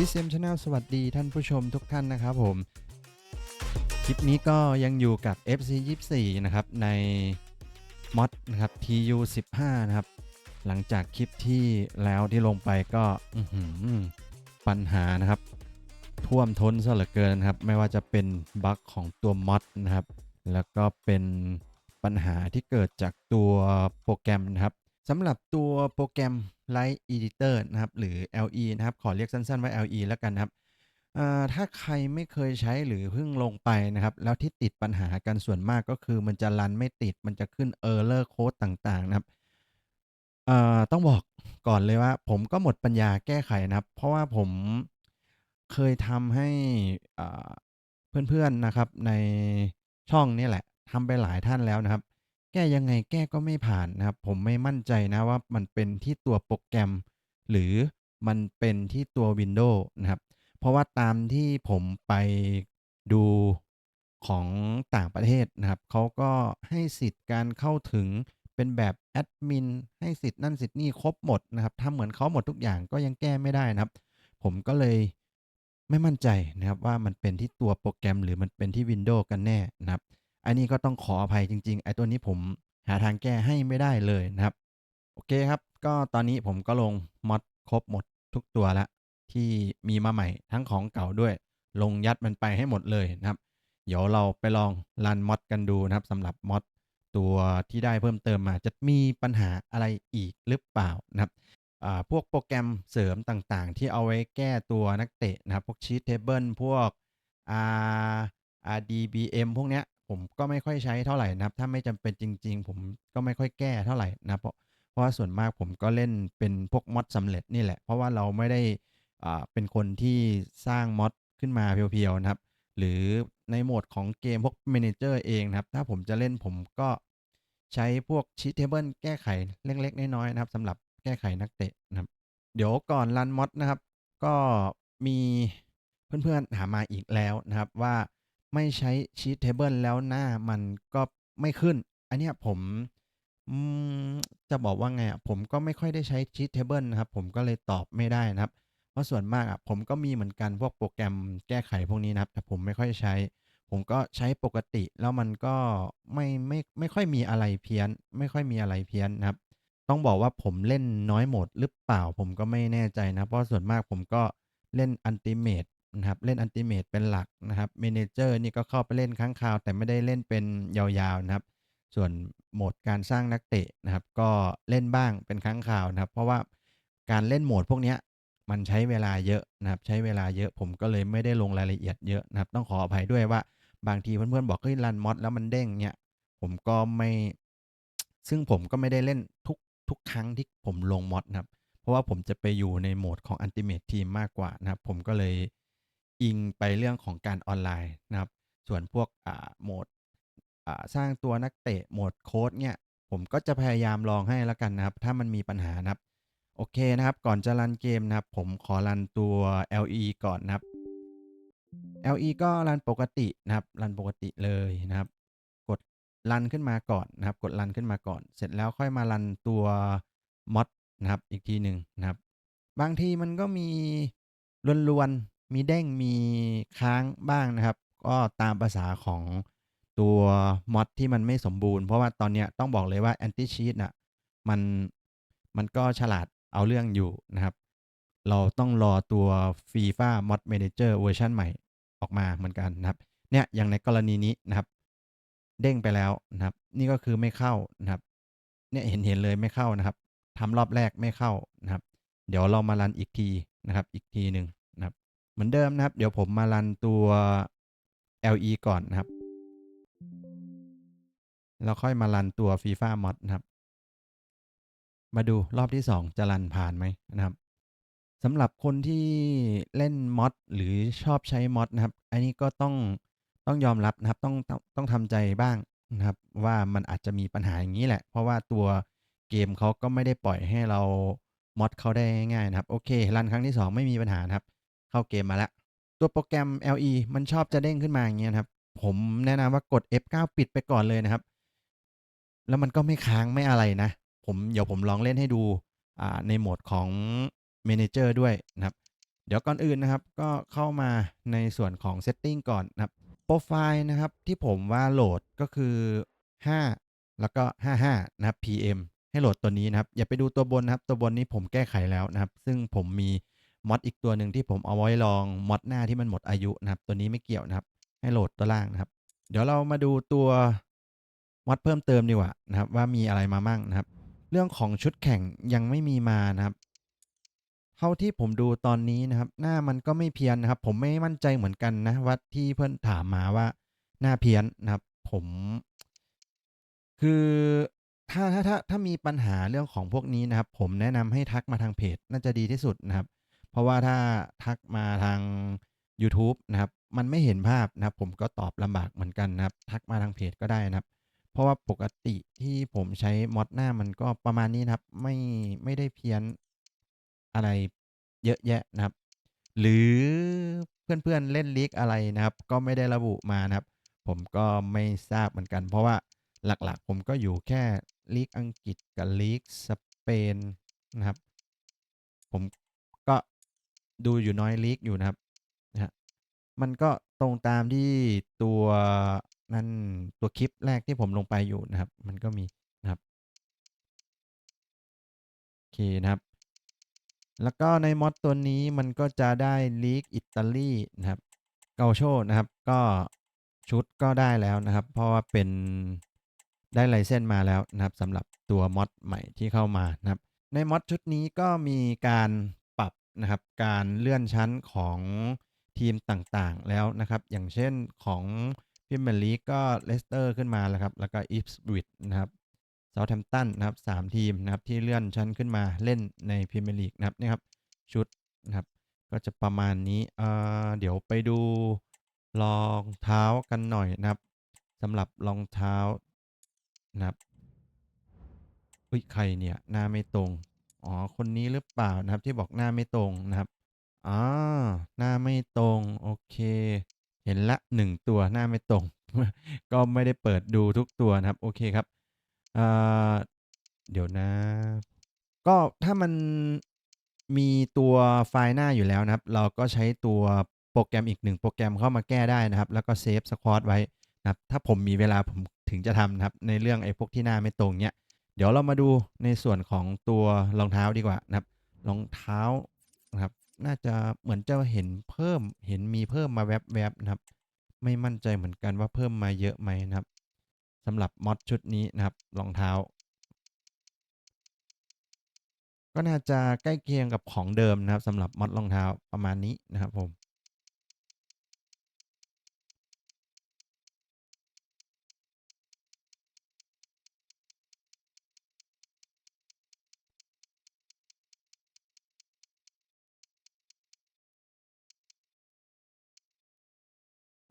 ดิเซมช n แนลสวัสดีท่านผู้ชมทุกท่านนะครับผม คลิปนี้ก็ยังอยู่กับ FC 24นะครับ ในมอดนะครับ TU 15นะครับ หลังจากคลิปที่แล้วที่ลงไปก็ปัญหานะครับ ท่วมท้นซะเหลือเกินนะครับ ไม่ว่าจะเป็นบั๊กของตัวมอดนะครับ แล้วก็เป็นปัญหาที่เกิดจากตัวโปรแกรมนะครับ สำหรับตัวโปรแกรม Light Editor นะครับ หรือ LE นะครับ ขอเรียกสั้นๆว่า LE แล้วกันนะครับถ้าใครไม่เคยใช้หรือเพิ่งลงไปนะครับ แล้วที่ติดปัญหากันส่วนมากก็คือมันจะรันไม่ติดมันจะขึ้น Error Code ต่างๆ นะครับต้องบอกก่อนเลยว่า ผมก็หมดปัญญาแก้ไขนะครับ เพราะว่าผมเคยทำให้เพื่อนๆนะครับในช่องนี่แหละทำไปหลายท่านแล้วนะครับ แก้ยังไงแก้ก็ไม่ผ่านนะครับ ผมไม่มั่นใจนะว่ามันเป็นที่ตัวโปรแกรม หรือมันเป็นที่ตัว Windows นะครับ เพราะว่าตามที่ผมไปดูของต่างประเทศนะครับ เขาก็ให้สิทธิ์การเข้าถึงเป็นแบบแอดมินให้สิทธิ์นั่นสิทธิ์นี่ครบหมดนะครับทำเหมือนเขาหมดทุกอย่างก็ยังแก้ไม่ได้นะครับ ผมก็เลยไม่มั่นใจนะครับว่ามันเป็นที่ตัวโปรแกรมหรือมันเป็นที่ Windows กันแน่นะครับ อันนี้ก็ต้องขออภัยจริงๆไอ้ตัวนี้ผมหาทางแก้ให้ไม่ได้เลยนะครับ โอเคครับ ก็ตอนนี้ผมก็ลงมอดครบหมดทุกตัวแล้วที่มีมาใหม่ทั้งของเก่าด้วย ลงยัดมันไปให้หมดเลยนะครับ เดี๋ยวเราไปลองรันมอดกันดูนะครับสำหรับมอดตัวที่ได้เพิ่มเติมมาจะมีปัญหาอะไรอีกหรือเปล่านะครับพวกโปรแกรมเสริมต่างๆ ที่เอาไว้แก้ตัวนักเตะนะครับ พวกชีตเทเบิลพวก R RDBM พวกเนี้ย ผมก็ไม่ค่อยใช้เท่าไหร่นะครับ ถ้าไม่จำเป็นจริง ๆ ผมก็ไม่ค่อยแก้เท่าไหร่นะเพราะเพราะว่าส่วนมากผมก็เล่นเป็นพวกมอดสำเร็จนี่แหละ เพราะว่าเราไม่ได้อ่าเป็นคนที่สร้างมอดขึ้นมาเพียวๆนะครับ หรือในโหมดของเกมพวก Manager เองนะครับ ถ้าผมจะเล่นผมก็ใช้พวก Cheat Table แก้ไขเล็กๆน้อยๆนะครับสำหรับแก้ไขนักเตะนะครับ เดี๋ยวก่อนรันมอดนะครับ ก็มีเพื่อนๆถามาอีกแล้วนะครับว่า ไม่ใช้ Cheat Table แล้วหน้ามันก็ไม่ขึ้น อันเนี้ยผม อืม จะบอกว่าไงอะ ผมก็ไม่ค่อยได้ใช้ Cheat Table นะครับ ผมก็เลยตอบไม่ได้นะครับ เพราะส่วนมากอะผมก็มีเหมือนกันพวกโปรแกรมแก้ไขพวกนี้นะครับ แต่ผมไม่ค่อยใช้ ผมก็ใช้ปกติ แล้วมันก็ไม่ ไม่ ไม่ค่อยมีอะไรเพี้ยน ไม่ค่อยมีอะไรเพี้ยนนะครับ ต้องบอกว่าผมเล่นน้อยโหมดหรือเปล่า ผมก็ไม่แน่ใจนะ เพราะส่วนมากผมก็เล่น Ultimate นะครับเล่น Ultimate เป็นหลักนะครับ Manager นี่ก็เข้าไปเล่นครั้งคราว แต่ไม่ได้เล่นเป็นยาวๆนะครับ ส่วนโหมดการสร้างนักเตะนะครับ ก็เล่นบ้างเป็นครั้งคราวนะครับ เพราะว่าการเล่นโหมดพวกนี้มันใช้เวลาเยอะนะครับ ใช้เวลาเยอะผมก็เลยไม่ได้ลงรายละเอียดเยอะนะครับ ต้องขออภัยด้วยว่าบางทีเพื่อนๆบอกเฮ้ยรันมอดแล้วมันเด้งเนี่ย ผมก็ไม่ ซึ่งผมก็ไม่ได้เล่นทุกทุกครั้งที่ผมลงมอดนะครับ เพราะว่าผมจะไปอยู่ในโหมดของ Ultimate Team มากกว่านะครับ ผมก็เลย อิงไปเรื่องของการออนไลน์นะครับ ส่วนพวกอ่าโหมดอ่าสร้างตัวนักเตะโหมดโค้ดเนี่ยผมก็จะพยายามลองให้แล้วกันนะครับ ถ้ามันมีปัญหานะครับ โอเคนะครับ ก่อนจะรันเกมนะครับ ผมขอรันตัว LE ก่อนนะครับ LE ก็รันปกตินะครับ รันปกติเลยนะครับ กดรันขึ้นมาก่อนนะครับ กดรันขึ้นมาก่อน เสร็จแล้วค่อยมารันตัวมอดนะครับ อีกทีหนึ่งนะครับ บางทีมันก็มีลวนๆ มีเด้งมีค้างบ้างนะครับ ก็ตามภาษาของตัวมอดที่มันไม่สมบูรณ์ เพราะว่าตอนเนี้ยต้องบอกเลยว่า Anti Cheat น่ะมันมันก็ฉลาดเอาเรื่องอยู่นะครับ เราต้องรอตัว FIFA Mod Manager เวอร์ชันใหม่ออกมาเหมือนกันนะครับ เนี่ยอย่างในกรณีนี้นะครับ เด้งไปแล้วนะครับ นี่ก็คือไม่เข้านะครับ เนี่ยเห็นเห็นเลยไม่เข้านะครับทำรอบแรกไม่เข้านะครับ เดี๋ยวเรามารันอีกทีนะครับ อีกทีหนึ่ง เหมือนเดิมนะครับ เดี๋ยวผมมารันตัว LE ก่อนนะครับ แล้วค่อยมารันตัว FIFA Mod นะครับ มาดูรอบที่ 2 จะรันผ่านไหมนะครับสำหรับคนที่เล่นมอดหรือชอบใช้มอดนะครับ อันนี้ก็ต้องต้องยอมรับนะครับ ต้องต้องต้องทำใจบ้างนะครับ ว่ามันอาจจะมีปัญหาอย่างนี้แหละ เพราะว่าตัวเกมเขาก็ไม่ได้ปล่อยให้เรามอดเขาได้ง่ายๆนะครับ โอเค รันครั้งที่ 2 ไม่มีปัญหานะครับ เข้าเกมมาแล้ว ตัวโปรแกรม LE มันชอบจะเด้งขึ้นมาอย่างเงี้ยนะครับ ผมแนะนำว่ากด F9 ปิดไปก่อนเลยนะครับ แล้วมันก็ไม่ค้างไม่อะไรนะ ผมเดี๋ยวผมลองเล่นให้ดูอ่าในโหมดของ Manager ด้วยนะครับ เดี๋ยวก่อนอื่นนะครับ ก็เข้ามาในส่วนของ setting ก่อนนะครับโปรไฟล์นะครับที่ผมว่าโหลดก็คือ 5 แล้วก็ 55 นะครับ PM ให้โหลดตัวนี้นะครับ อย่าไปดูตัวบนนะครับ ตัวบนนี้ผมแก้ไขแล้วนะครับ ซึ่งผมมี มอดอีกตัวหนึ่งที่ผมเอาไว้ลองมอดหน้าที่มันหมดอายุนะครับ ตัวนี้ไม่เกี่ยวนะครับ ให้โหลดตัวล่างนะครับ เดี๋ยวเรามาดูตัวมอดเพิ่มเติมดีกว่านะครับ ว่ามีอะไรมามั่งนะครับ เรื่องของชุดแข่งยังไม่มีมานะครับ เท่าที่ผมดูตอนนี้นะครับ หน้ามันก็ไม่เพี้ยนนะครับ ผมไม่มั่นใจเหมือนกันนะว่าที่เพื่อนถามมาว่าหน้าเพี้ยนนะครับ ผม คือถ้าถ้าถ้าถ้ามีปัญหาเรื่องของพวกนี้นะครับ ผมแนะนำให้ทักมาทางเพจน่าจะดีที่สุดนะครับ เพราะว่าถ้าทักมาทาง YouTube นะครับ มันไม่เห็นภาพนะครับ ผมก็ตอบลำบากเหมือนกันนะครับ ทักมาทางเพจก็ได้นะครับ เพราะว่าปกติที่ผมใช้มอดหน้ามันก็ประมาณนี้นะครับ ไม่ไม่ได้เพี้ยนอะไรเยอะแยะนะครับ หรือเพื่อนๆเล่นลีกอะไรนะครับ ก็ไม่ได้ระบุมานะครับ ผมก็ไม่ทราบเหมือนกัน เพราะว่าหลักๆ ผมก็อยู่แค่ลีกอังกฤษกับลีกสเปนนะครับ ผม ดูอยู่น้อยลีกอยู่นะครับนะฮะมันก็ตรงตามที่ตัวนั่นตัวคลิปแรกที่ผมลงไปอยู่นะครับ มันก็มีนะครับโอเคนะครับ แล้วก็ในมอดตัวนี้มันก็จะได้ลีกอิตาลีนะครับเกาโชนะครับก็ชุดก็ได้แล้วนะครับ เพราะว่าเป็นได้ไลเซนส์มาแล้วนะครับสำหรับตัวมอดใหม่ที่เข้ามานะครับ ในมอดชุดนี้ก็มีการ นะครับการเลื่อนชั้นของทีมต่างๆ แล้วนะครับ อย่างเช่นของพิมเมอร์ลีกก็เลสเตอร์ขึ้นมาแล้วครับ แล้วก็อีฟส์บริดนะครับเซาท์แฮมป์ตันนะครับสามทีมนะครับที่เลื่อนชั้นขึ้นมาเล่นในพรีเมียร์ลีกนะครับนี่ครับชุดนะครับก็จะประมาณนี้เอ่อเดี๋ยวไปดูรองเท้ากันหน่อยนะครับสำหรับรองเท้านะครับอุ้ยใครเนี่ยหน้าไม่ตรง อ๋อ คนนี้หรือเปล่านะครับ ที่บอกหน้าไม่ตรงนะครับ อ๋อ หน้าไม่ตรง โอเค เห็นละหนึ่งตัวหน้าไม่ตรง ก็ไม่ได้เปิดดูทุกตัวนะครับ โอเคครับอ่าเดี๋ยวนะ ก็ถ้ามันมีตัวไฟล์หน้าอยู่แล้วนะครับ เราก็ใช้ตัวโปรแกรมอีกหนึ่งโปรแกรมเข้ามาแก้ได้นะครับ แล้วก็เซฟสควอตไว้นะครับ ถ้าผมมีเวลาผมถึงจะทำนะครับ ในเรื่องไอ้พวกที่หน้าไม่ตรงเนี้ย เดี๋ยวเรามาดูในส่วนของตัวรองเท้าดีกว่านะครับรองเท้านะครับ น่าจะเหมือนจะเห็นเพิ่มเห็นมีเพิ่มมาแวบๆนะครับ ไม่มั่นใจเหมือนกันว่าเพิ่มมาเยอะไหมนะครับสำหรับมอดชุดนี้นะครับรองเท้า ก็น่าจะใกล้เคียงกับของเดิมนะครับสำหรับมอดรองเท้าประมาณนี้นะครับผม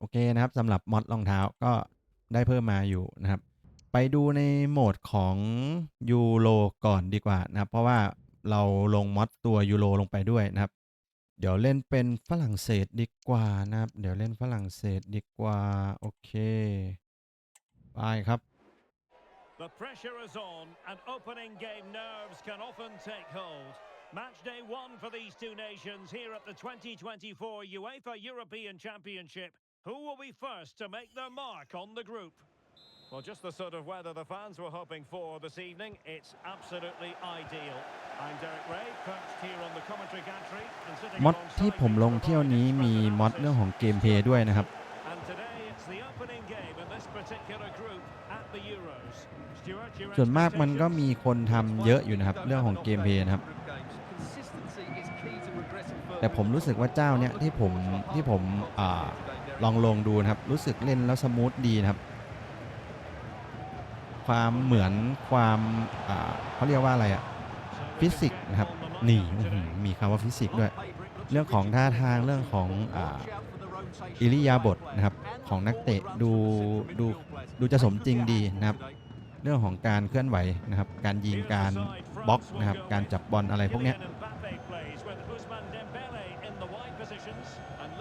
เคนะครับสำหรับมอดรองเท้าก็ได้เพิ่มมาอยู่นะครับ ไปดูในโหมดของยูโรก่อนดีกว่านะครับ เพราะว่าเราลงมอดตัวยูโรลงไปด้วยนะครับ เดี๋ยวเล่นเป็นฝรั่งเศสดีกว่านะครับ เดี๋ยวเล่นฝรั่งเศสดีกว่าโอเคไปครับ The pressure is on, and opening game nerves can often take hold. Match day one for these two nations here at the 2024 UEFA European Championship. Who will be first to make their mark on the group? Well, just the sort of weather the fans were hoping for this evening. It's absolutely ideal. I'm Derek Ray, perched here on the commentary gantry and sitting มอดที่ alongside ผม me ล to งเที่ยว provide นี้ experts มี analysis มอดเรื่องของเกมเพลย์ด้วยนะครับ And today it's the opening game in this particular group at the Euros. Stuart, your ส่วนมากมันก็ expectations? มีคนทำเยอะอยู่นะครับ เรื่องของเกมเพลย์นะครับ แต่ผมรู้สึกว่าเจ้าเนี้ยที่ผมที่ผมอ่า ลองลงดูนะครับ รู้สึกเล่นแล้วสมูทดีนะครับ ความเหมือนความเขาเรียกว่าอะไรอะฟิสิกส์นะครับนี่มีคำว่าฟิสิกส์ด้วย เรื่องของท่าทางเรื่องของอ,อิริยาบถนะครับของนักเตะดูดูดูจะสมจริงดีนะครับ เรื่องของการเคลื่อนไหวนะครับ การยิงการบล็อกนะครับ การจับบอลอะไรพวกนี้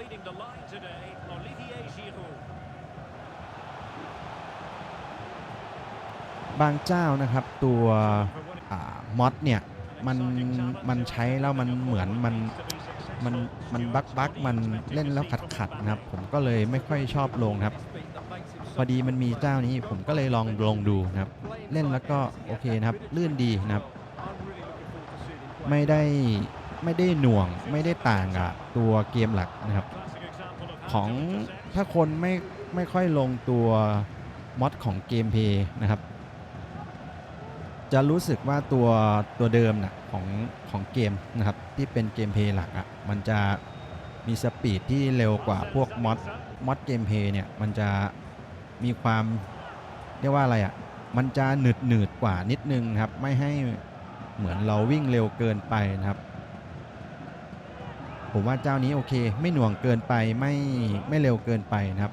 leading the line today, Olivier Giroud. บางเจ้านะครับตัวมอดเนี่ยมันมันใช้แล้วมันเหมือนมันมันมันบักบักมันเล่นแล้วขัดขัดนะครับ ผมก็เลยไม่ค่อยชอบลงครับ พอดีมันมีเจ้านี้ผมก็เลยลองลงดูนะครับ เล่นแล้วก็โอเคนะครับลื่นดีนะครับ ไม่ได้ ไม่ได้หน่วงไม่ได้ต่างกับตัวเกมหลักนะครับ ของถ้าคนไม่ไม่ค่อยลงตัวมอดของเกมเพย์นะครับ จะรู้สึกว่าตัวตัวเดิมนะของของเกมนะครับ ที่เป็นเกมเพย์หลักอะ่ะมันจะมีสปีดที่เร็วกว่าพวกมอดมอดเกมเพย์เนี่ยมันจะมีความเรียกว่าอะไรอะ่ะมันจะหนืดหนืดกว่านิดนึงนครับ ไม่ให้เหมือนเราวิ่งเร็วเกินไปนะครับ ผมว่าเจ้านี้โอเค ไม่หน่วงเกินไปไม่ไม่เร็วเกินไปนะครับ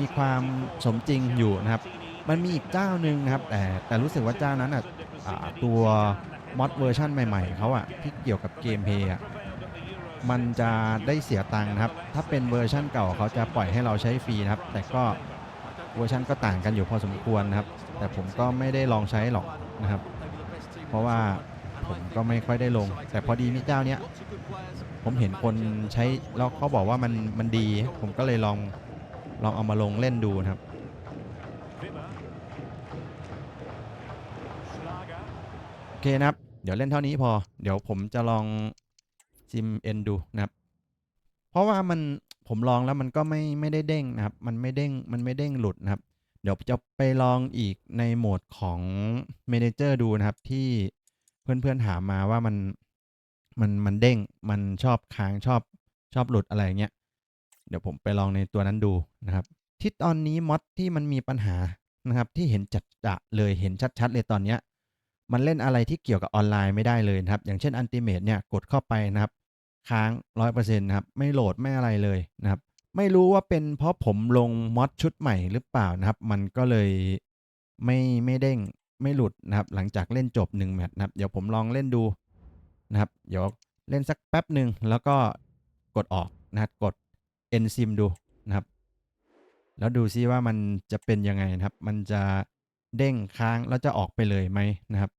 มีความสมจริงอยู่นะครับ มันมีอีกเจ้าหนึ่งนะครับ แต่แต่รู้สึกว่าเจ้านั้นอะตัวมอดเวอร์ชันใหม่ ๆเขาอะที่เกี่ยวกับเกมเพย์อะ มันจะได้เสียตังค์นะครับ ถ้าเป็นเวอร์ชันเก่าเขาจะปล่อยให้เราใช้ฟรีนะครับ แต่ก็เวอร์ชันก็ต่างกันอยู่พอสมควรนะครับ แต่ผมก็ไม่ได้ลองใช้หรอกนะครับ เพราะว่าผมก็ไม่ค่อยได้ลง แต่พอดีมีเจ้าเนี้ยผมเห็นคนใช้แล้วเขาบอกว่ามันมันดี ผมก็เลยลองลองเอามาลงเล่นดูนะครับโอเคนะครับ เดี๋ยวเล่นเท่านี้พอ เดี๋ยวผมจะลอง ซิมเอ็นดูนะครับ เพราะว่ามันผมลองแล้วมันก็ไม่ไม่ได้เด้งนะครับ มันไม่เด้งมันไม่เด้งหลุดนะครับ เดี๋ยวจะไปลองอีกในโหมดของ Manager ดูนะครับ ที่เพื่อนๆถามมาว่ามันมันมันเด้งมันชอบค้างชอบชอบหลุดอะไรเงี้ยเดี๋ยวผมไปลองในตัวนั้นดูนะครับ ที่ตอนนี้มอดที่มันมีปัญหานะครับ ที่เห็นจัดจะเลยเห็นชัดๆเลยตอนเนี้ยมันเล่นอะไรที่เกี่ยวกับออนไลน์ไม่ได้เลยนะครับ อย่างเช่น Ultimate เนี่ยกดเข้าไปนะครับ ค้าง100%นะครับ ไม่โหลดไม่อะไรเลยนะครับ ไม่รู้ว่าเป็นเพราะผมลงมอดชุดใหม่หรือเปล่านะครับ มันก็เลยไม่ไม่เด้งไม่หลุดนะครับ หลังจากเล่นจบ1แมตช์นะครับ เดี๋ยวผมลองเล่นดูนะครับ เดี๋ยวเล่นสักแป๊บหนึ่งแล้วก็กดออกนะครับกด end sim ดูนะครับ แล้วดูซิว่ามันจะเป็นยังไงนะครับ มันจะเด้งค้างแล้วจะออกไปเลยไหมนะครับ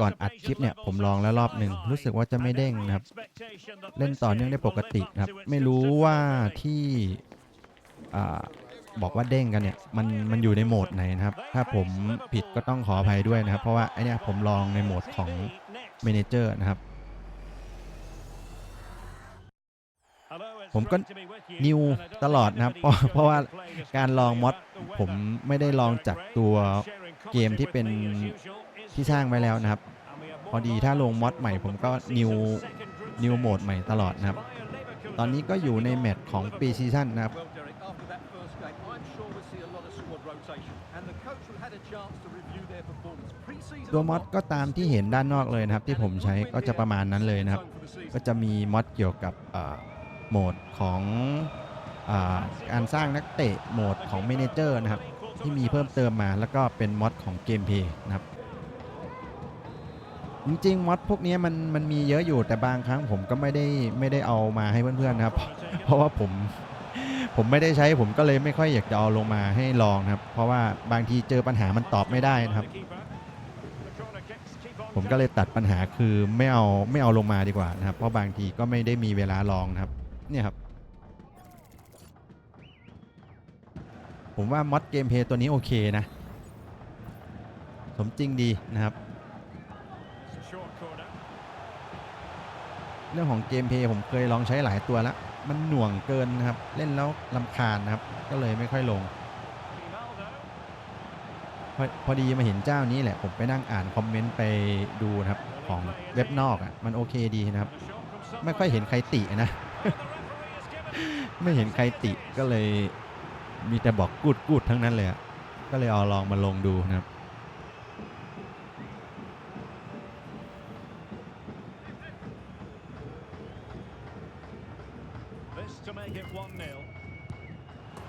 ก่อนอัดคลิปเนี่ยผมลองแล้วรอบหนึ่งรู้สึกว่าจะไม่เด้งนะครับ เล่นต่อเนื่องได้ปกตินะครับ ไม่รู้ว่าที่อบอกว่าเด้งกันเนี่ยมันมันอยู่ในโหมดไหนนะครับ ถ้าผมผิดก็ต้องขออภัยด้วยนะครับ เพราะว่าไอเนี้ยผมลองในโหมดของ Manager นะครับ ผมก็นิวตลอดนะครับเพราะเพราะว่าการลองมอดผมไม่ได้ลองจากตัวเกมที่เป็น ที่สร้างไว้แล้วนะครับ พอดีถ้าลงมอดใหม่ผมก็นิวนิวโหมดใหม่ตลอดนะครับ ตอนนี้ก็อยู่ในแมตช์ของปีซีซั่นนะครับ ตัวมอดก็ตามที่เห็นด้านนอกเลยนะครับ ที่ผมใช้ก็จะประมาณนั้นเลยนะครับ ก็จะมีมอดเกี่ยวกับโหมดของการสร้างนักเตะโหมดของเมนเจอร์นะครับ ที่มีเพิ่มเติมมาแล้วก็เป็นมอดของเกมเพย์นะครับ จริงๆมอดพวกนี้มันมันมีเยอะอยู่แต่บางครั้งผมก็ไม่ได้ไม่ได้เอามาให้เพื่อนๆนะครับ เพราะว่าผมผมไม่ได้ใช้ผมก็เลยไม่ค่อยอยากจะเอาลงมาให้ลองนะครับ เพราะว่าบางทีเจอปัญหามันตอบไม่ได้นะครับ ผมก็เลยตัดปัญหาคือไม่เอาไม่เอาลงมาดีกว่านะครับ เพราะบางทีก็ไม่ได้มีเวลาลองนะครับเนี่ยครับผมว่ามอดเกมเพย์ตัวนี้โอเคนะ สมจริงดีนะครับ เรื่องของเกมเพย์ผมเคยลองใช้หลายตัวแล้ว มันหน่วงเกินนะครับ เล่นแล้วลำคาญนะครับ ก็เลยไม่ค่อยลง พอพอดีมาเห็นเจ้านี้แหละ ผมไปนั่งอ่านคอมเมนต์ไปดูนะครับ ของเว็บนอกอะ มันโอเคดีนะครับ ไม่ค่อยเห็นใครตินะ ไม่เห็นใครติก็เลยมีแต่บอกกูดกูดทั้งนั้นเลยอะก็เลยเอาลองมาลงดูนะครับ to make it 1 0.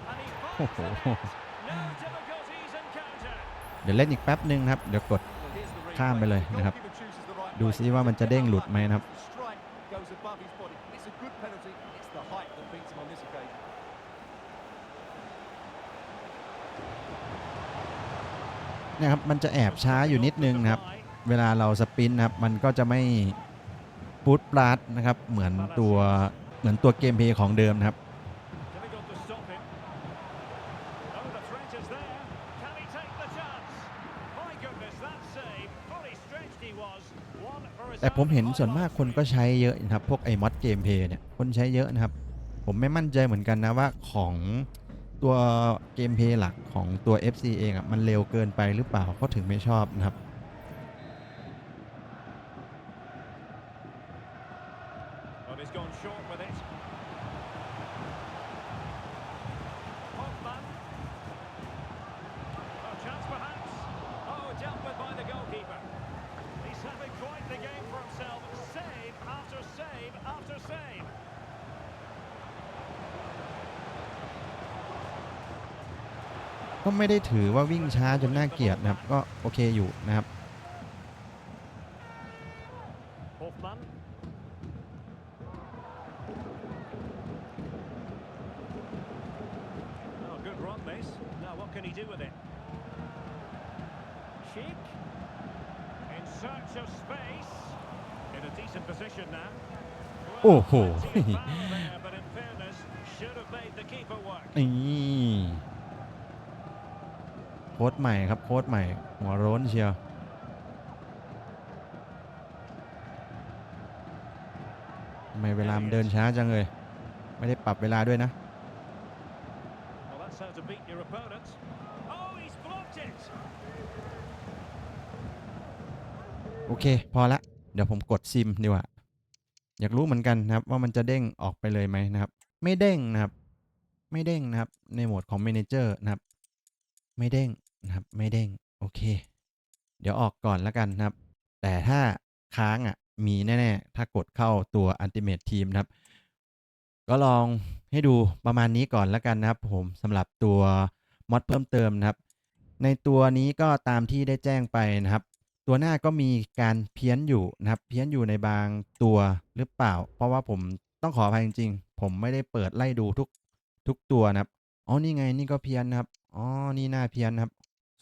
And he finds the net. No difficulties in counter. เดี๋ยวเล่นอีกแป๊บหนึ่งครับ เดี๋ยวกด Well, here's the replay. ข้ามไปเลยนะครับ Goalkeeper chooses the right ดู way. ซิว่ามันจะเด้งหลุดไหมนะครับ Strike goes above his body. It's a good penalty. It's the height that beats him on this occasion. เนะครับ มันจะแอบช้าอยู่นิดนึงนะครับ เวลาเราสปรินต์นะครับ มันก็จะไม่ปูดปลาดนะครับ เหมือนตัว เหมือนตัวเกมเพย์ของเดิมนะครับแต่ผมเห็นส่วนมากคนก็ใช้เยอะนะครับ พวกไอ้มอดเกมเพย์เนี่ยคนใช้เยอะนะครับ ผมไม่มั่นใจเหมือนกันนะว่าของตัวเกมเพย์หลักของตัว FC เองอะมันเร็วเกินไปหรือเปล่าเขาถึงไม่ชอบนะครับ ก็ไม่ได้ถือว่าวิ่งช้าจนน่าเกลียดนะครับ ก็โอเคอยู่นะครับ Hoffman. Oh, good run, this. Now, what can he do with it? Cheek. In search of space. In a decent position now. Oh, Well, oh. plenty of power there, but in fairness, should have made the keeper work. นี่โค้ดใหม่ครับโค้ดใหม่ หัวโร้นเชียวทำไมเวลามันเดินช้าจังเลย ไม่ได้ปรับเวลาด้วยนะ Well, that's how to beat your opponent. Oh, he's blocked it. โอเค พอละ เดี๋ยวผมกดซิมดีกว่า อยากรู้เหมือนกันนะครับ ว่ามันจะเด้งออกไปเลยไหมนะครับ ไม่เด้งนะครับ ไม่เด้งนะครับ ในโหมดของ Manager นะครับ ไม่เด้ง นะครับ ไม่เด้ง โอเค เดี๋ยวออกก่อนแล้วกันนะครับ แต่ถ้าค้างอะ มีแน่ ๆ ถ้ากดเข้าตัว Ultimate Team นะครับ ก็ลองให้ดูประมาณนี้ก่อนแล้วกันนะครับ ผมสำหรับตัวมอดเพิ่มเติมนะครับ ในตัวนี้ก็ตามที่ได้แจ้งไปนะครับ ตัวหน้าก็มีการเพี้ยนอยู่นะครับ เพี้ยนอยู่ในบางตัวหรือเปล่า เพราะว่าผมต้องขออภัยจริงๆ ผมไม่ได้เปิดไล่ดูทุกทุกตัวนะครับ อ๋อ นี่ไง นี่ก็เพี้ยนนะครับ อ๋อ นี่หน้าเพี้ยนนะครับ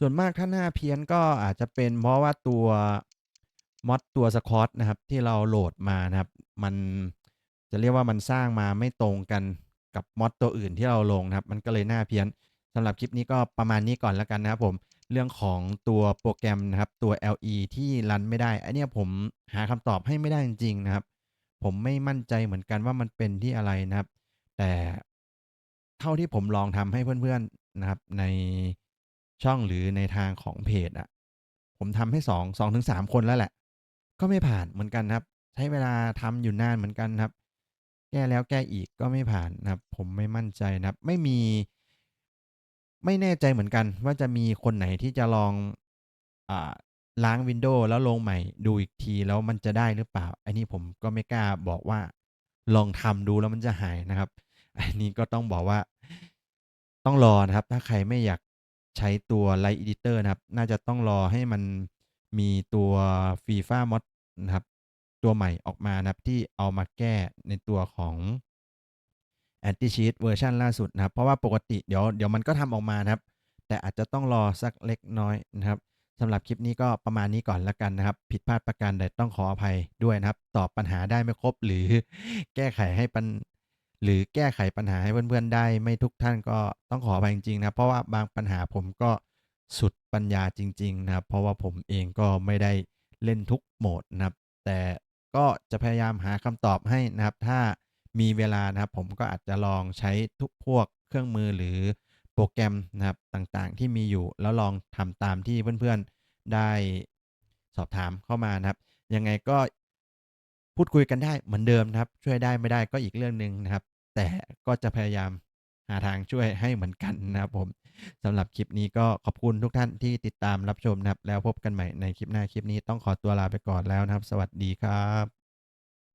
ส่วนมากถ้าหน้าเพี้ยนก็อาจจะเป็นเพราะว่าตัวมอดตัวสคอตนะครับ ที่เราโหลดมานะครับ มันจะเรียกว่ามันสร้างมาไม่ตรงกันกับมอดตัวอื่นที่เราลงนะครับ มันก็เลยหน้าเพี้ยนสำหรับคลิปนี้ก็ประมาณนี้ก่อนแล้วกันนะครับผมเรื่องของตัวโปรแกรมนะครับ ตัว LE ที่รันไม่ได้ อันนี้ผมหาคำตอบให้ไม่ได้จริงๆนะครับ ผมไม่มั่นใจเหมือนกันว่ามันเป็นที่อะไรนะครับ แต่เท่าที่ผมลองทำให้เพื่อนๆนะครับ ใน ช่องหรือในทางของเพจอะผมทำให้สองสองถึงสามคนแล้วแหละ ก็ไม่ผ่านเหมือนกันครับ ใช้เวลาทำอยู่นานเหมือนกันครับ แก้แล้วแก้อีกก็ไม่ผ่านนะครับ ผมไม่มั่นใจนะครับ ไม่มี ไม่แน่ใจเหมือนกัน ว่าจะมีคนไหนที่จะลองอาล้างวินโดว์แล้วลงใหม่ดูอีกทีแล้วมันจะได้หรือเปล่า อันนี้ผมก็ไม่กล้าบอกว่า ลองทำดูแล้วมันจะหายนะครับ อันนี้ก็ต้องบอกว่าต้องรอนะครับ ถ้าใครไม่อยาก ใช้ตัว Light Editor นะครับ น่าจะต้องรอให้มันมีตัว FIFA Mod นะครับ ตัวใหม่ออกมานะครับที่เอามาแก้ในตัวของ Anti Cheat เวอร์ชันล่าสุดนะครับ เพราะว่าปกติเดี๋ยวเดี๋ยวมันก็ทำออกมานะครับ แต่อาจจะต้องรอสักเล็กน้อยนะครับสำหรับคลิปนี้ก็ประมาณนี้ก่อนแล้วกันนะครับ ผิดพลาดประการใดต้องขออภัยด้วยนะครับ ตอบปัญหาได้ไม่ครบหรือแก้ไขให้ปัญ หรือแก้ไขปัญหาให้เพื่อนๆได้ ไม่ทุกท่านก็ต้องขออภัยจริงๆนะเพราะว่าบางปัญหาผมก็สุดปัญญาจริง ๆ นะครับ เพราะว่าผมเองก็ไม่ได้เล่นทุกโหมดนะครับ แต่ก็จะพยายามหาคำตอบให้นะครับ ถ้ามีเวลานะครับ ผมก็อาจจะลองใช้ทุกพวกเครื่องมือหรือโปรแกรมนะครับต่างๆ ที่มีอยู่แล้วลองทำตามที่เพื่อนๆได้สอบถามเข้ามานะครับ ยังไงก็พูดคุยกันได้เหมือนเดิมนะครับ ช่วยได้ไม่ได้ก็อีกเรื่องหนึ่งนะครับ แต่ก็จะพยายามหาทางช่วยให้เหมือนกันนะครับผมสำหรับคลิปนี้ก็ขอบคุณทุกท่านที่ติดตามรับชมนะครับ แล้วพบกันใหม่ในคลิปหน้าคลิปนี้ต้องขอตัวลาไปก่อนแล้วนะครับ สวัสดีครับ